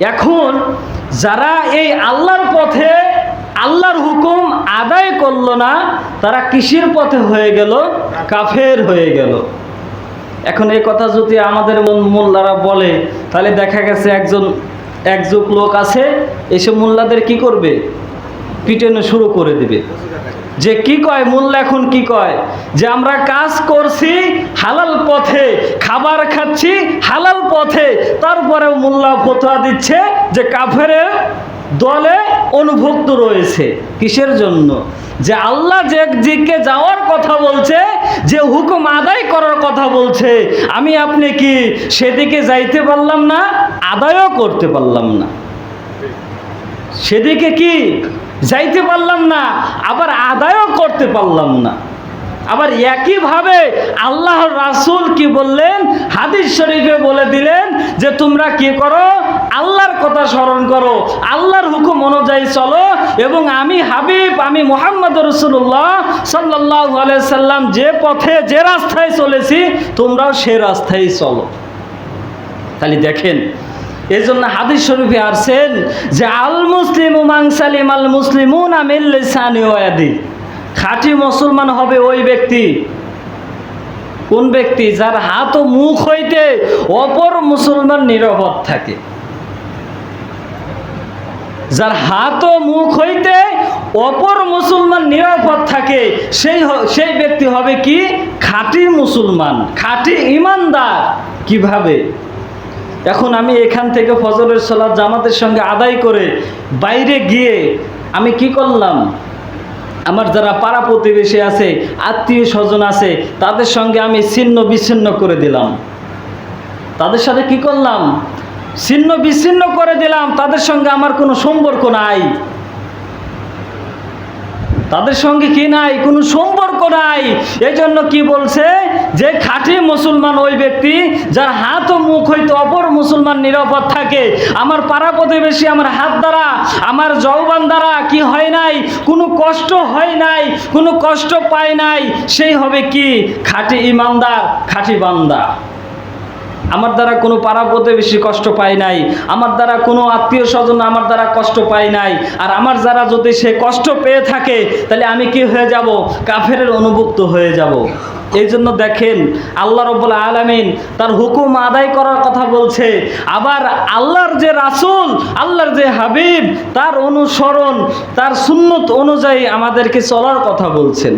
এখন যারা এই আল্লাহর পথে, আল্লাহর হুকুম আদায় করল না, তারা কিসের পথে হয়ে গেল? কাফের হয়ে গেল। এখন এই কথা যদি আমাদের মোল্লারা বলে, তাহলে দেখা গেছে একজন, একযুগ লোক আছে এসব মোল্লাদের কি করবে? পিটানো শুরু করে দিবে। যে কি কয় মোল্লা এখন কি কয়? যে আমরা কাজ করছি হালাল পথে, খাবার খাচ্ছি হালাল পথে, তারপরেও মোল্লা ফতোয়া দিচ্ছে যে কাফেরের দলে অনুভুক্ত রয়েছে। কিসের জন্য? যে আল্লাহ যে দিকে যাওয়ার কথা বলছে, যে হুকুম আদায় করার কথা বলছে, আমি আপনি কি সেদিকে যাইতে পারলাম না? আদায়ও করতে পারলাম না। সেদিকে কি? যাইতে পারলাম না, আবার আদায়ও করতে পারলাম না। আবার একইভাবে আল্লাহ রাসূল কি বললেন? হাদিস শরীফে বলে দিলেন যে, তোমরা কি করো? আল্লাহর কথা স্মরণ করো, আল্লাহর হুকুম অনুযায়ী চলো এবং আমি হাবিব, আমি মোহাম্মদ রসুল্লাহ সাল্লাহ সাল্লাম যে পথে, যে রাস্তায় চলেছি, তোমরাও সে রাস্তায় চলো। তাহলে দেখেন এই জন্য হাদিস শরীফে আসছেন যে আল মুসলিম মাংসালিম আল মুসলিমুন আমিল্লিসানি ওয়াদি খাঁটি মুসলমান হবে ওই ব্যক্তি। কোন ব্যক্তি? যার হাত ও মুখ হইতে অপর মুসলমান নিরাপদ থাকে। যার হাত ও মুখ হইতে অপর মুসলমান নিরাপদ থাকে, সেই সেই ব্যক্তি হবে কি? খাঁটি মুসলমান। খাঁটি ইমানদার। কীভাবে? এখন আমি এখান থেকে ফজরের সলাদ জামাতের সঙ্গে আদায় করে বাইরে গিয়ে আমি কি করলাম? আমার যারা পাড়া প্রতিবেশী আছে, আত্মীয় স্বজন আছে, তাদের সঙ্গে আমি ছিন্ন বিচ্ছিন্ন করে দিলাম। তাদের সাথে কি করলাম? ছিন্ন বিচ্ছিন্ন করে দিলাম। তাদের সঙ্গে আমার কোনো সম্পর্ক নাই। তাদের সঙ্গে কি নাই? কোনো সম্পর্ক নাই। এই জন্য কি বলছে? যে খাঁটি মুসলমান ওই ব্যক্তি, যার হাত ও মুখ হইতে অপর মুসলমান নিরাপদ থাকে। আমার পাড়া প্রতিবেশী আমার হাত দ্বারা, আমার যৌবান দ্বারা কি হয় নাই? কোনো কষ্ট হয় নাই, কোনো কষ্ট পায় নাই। সেই হবে কি? খাঁটি ইমানদার, খাঁটি বান্দা। আমার দ্বারা কোনো পাড়া প্রতিবেশী কষ্ট পায় নাই। আমার দ্বারা কোনো আত্মীয় স্বজন আমার দ্বারা কষ্ট পায় নাই। আর আমার যারা যদি সে কষ্ট পেয়ে থাকে, তাহলে আমি কি হয়ে যাব? কাফের অনুভুক্ত হয়ে যাব। এই জন্য দেখেন, আল্লাহ রব্বুল আলমিন তার হুকুম আদায় করার কথা বলছে। আবার আল্লাহর যে রাসূল, আল্লাহর যে হাবিব, তার অনুসরণ, তার সুন্নত অনুযায়ী আমাদেরকে চলার কথা বলছেন।